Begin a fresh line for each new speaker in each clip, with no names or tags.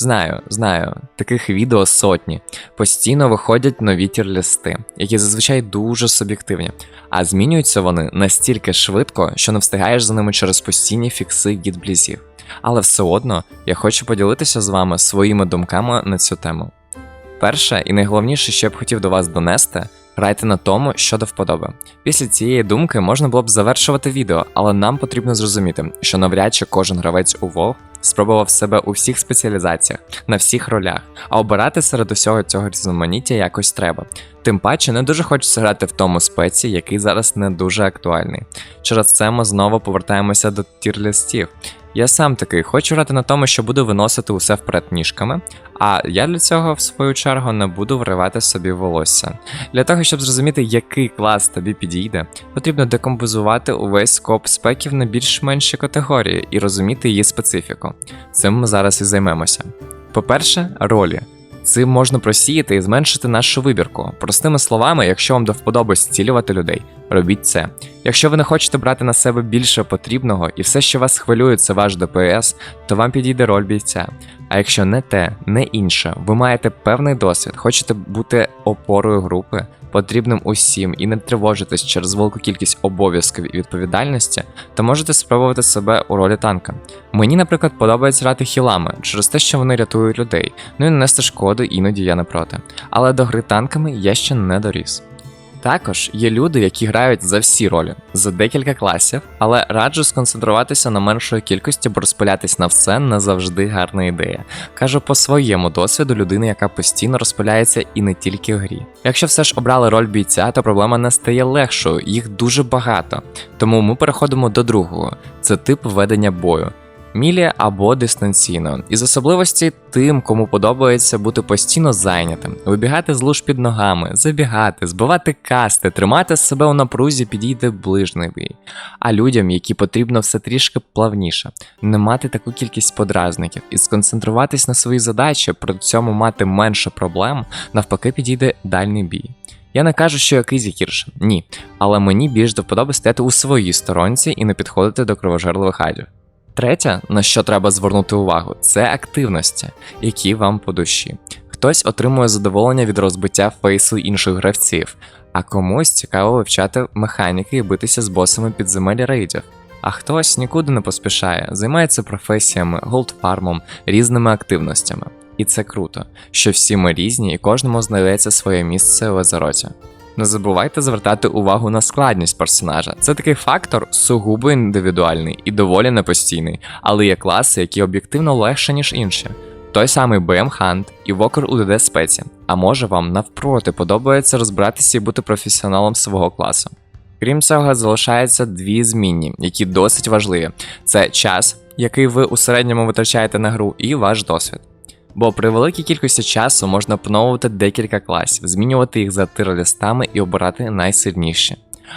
Знаю, знаю, таких відео сотні. Постійно виходять нові тірлісти, які зазвичай дуже суб'єктивні, а змінюються вони настільки швидко, що не встигаєш за ними через постійні фікси гідблізів. Але все одно я хочу поділитися з вами своїми думками на цю тему. Перше і найголовніше, що я б хотів до вас донести, грайте на тому, що до вподоби. Після цієї думки можна було б завершувати відео, але нам потрібно зрозуміти, що навряд чи кожен гравець у WoW спробував себе у всіх спеціалізаціях, на всіх ролях, а обирати серед усього цього різноманіття якось треба. Тим паче не дуже хочеться грати в тому спеці, який зараз не дуже актуальний. Через це ми знову повертаємося до тірлістів. Я сам такий хочу грати на тому, що буду виносити усе вперед ніжками, а я для цього, в свою чергу, не буду вривати собі волосся. Для того, щоб зрозуміти, який клас тобі підійде, потрібно декомпозувати увесь скоп спеків на більш менші категорії і розуміти її специфіку. Цим ми зараз і займемося. По-перше, ролі. Цим можна просіяти і зменшити нашу вибірку. Простими словами, якщо вам до вподоби зцілювати людей, робіть це. Якщо ви не хочете брати на себе більше потрібного і все, що вас хвилює, це ваш ДПС, то вам підійде роль бійця. А якщо не те, не інше, ви маєте певний досвід, хочете бути опорою групи, потрібним усім і не тривожитись через велику кількість обов'язків і відповідальності, то можете спробувати себе у ролі танка. Мені, наприклад, подобається грати хілами через те, що вони рятують людей, ну і нанести шкоду іноді я не проти. Але до гри танками я ще не доріс. Також є люди, які грають за всі ролі, за декілька класів, але раджу сконцентруватися на меншої кількості, бо розпилятись на все не завжди гарна ідея. Кажу по своєму досвіду людини, яка постійно розпиляється і не тільки в грі. Якщо все ж обрали роль бійця, то проблема не стає легшою, їх дуже багато. Тому ми переходимо до другого: це тип ведення бою. Мілі або дистанційно, із особливості тим, кому подобається бути постійно зайнятим, вибігати з луж під ногами, забігати, збивати касти, тримати себе у напрузі, підійде ближній бій. А людям, які потрібно все трішки плавніше, не мати таку кількість подразників і сконцентруватись на своїй задачі, при цьому мати менше проблем, навпаки, підійде дальній бій. Я не кажу, що якийсь гірше, ні, але мені більш до вподоби стояти у своїй сторонці і не підходити до кровожерливих адів. Третє, на що треба звернути увагу, це активності, які вам по душі. Хтось отримує задоволення від розбиття фейсу інших гравців, а комусь цікаво вивчати механіки і битися з босами підземель рейдів. А хтось нікуди не поспішає, займається професіями, голдфармом, різними активностями. І це круто, що всі ми різні і кожному знайдеться своє місце у Езероті. Не забувайте звертати увагу на складність персонажа. Це такий фактор сугубо індивідуальний і доволі непостійний, але є класи, які об'єктивно легше, ніж інші. Той самий BM Hunt і у ДД спеці, а може вам навпроти подобається розбиратися і бути професіоналом свого класу. Крім цього, залишаються дві змінні, які досить важливі: це час, який ви у середньому витрачаєте на гру, і ваш досвід. Бо при великій кількості часу можна опановувати декілька класів, змінювати їх за тиролістами і обирати найсильніші.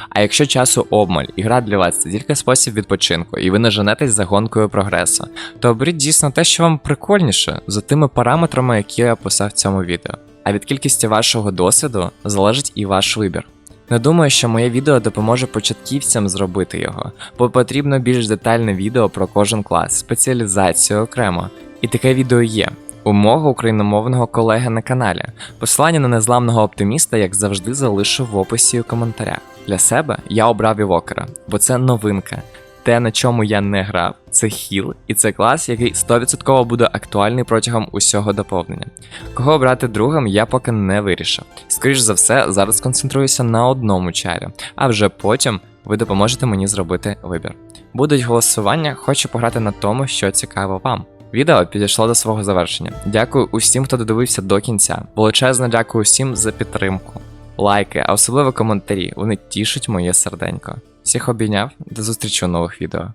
А якщо часу обмаль і гра для вас це тільки спосіб відпочинку, і ви не женетесь за гонкою прогресу, то оберіть дійсно те, що вам прикольніше, за тими параметрами, які я описав в цьому відео. А від кількості вашого досвіду залежить і ваш вибір. Не думаю, що моє відео допоможе початківцям зробити його, бо потрібно більш детальне відео про кожен клас, спеціалізацію окремо. І таке відео є. У мого україномовного колеги на каналі. Посилання на незламного оптиміста, як завжди, залишу в описі у коментарях. Для себе я обрав Івокера, бо це новинка. Те, на чому я не грав, це хіл, і це клас, який 100% буде актуальний протягом усього доповнення. Кого обрати другим, я поки не вирішив. Скоріш за все, зараз концентруюся на одному чарі, а вже потім ви допоможете мені зробити вибір. Будуть голосування, хочу пограти на тому, що цікаво вам. Відео підійшло до свого завершення. Дякую усім, хто додивився до кінця. Величезно дякую усім за підтримку, лайки, а особливо коментарі. Вони тішать моє серденько. Всіх обійняв, до зустрічі у нових відео.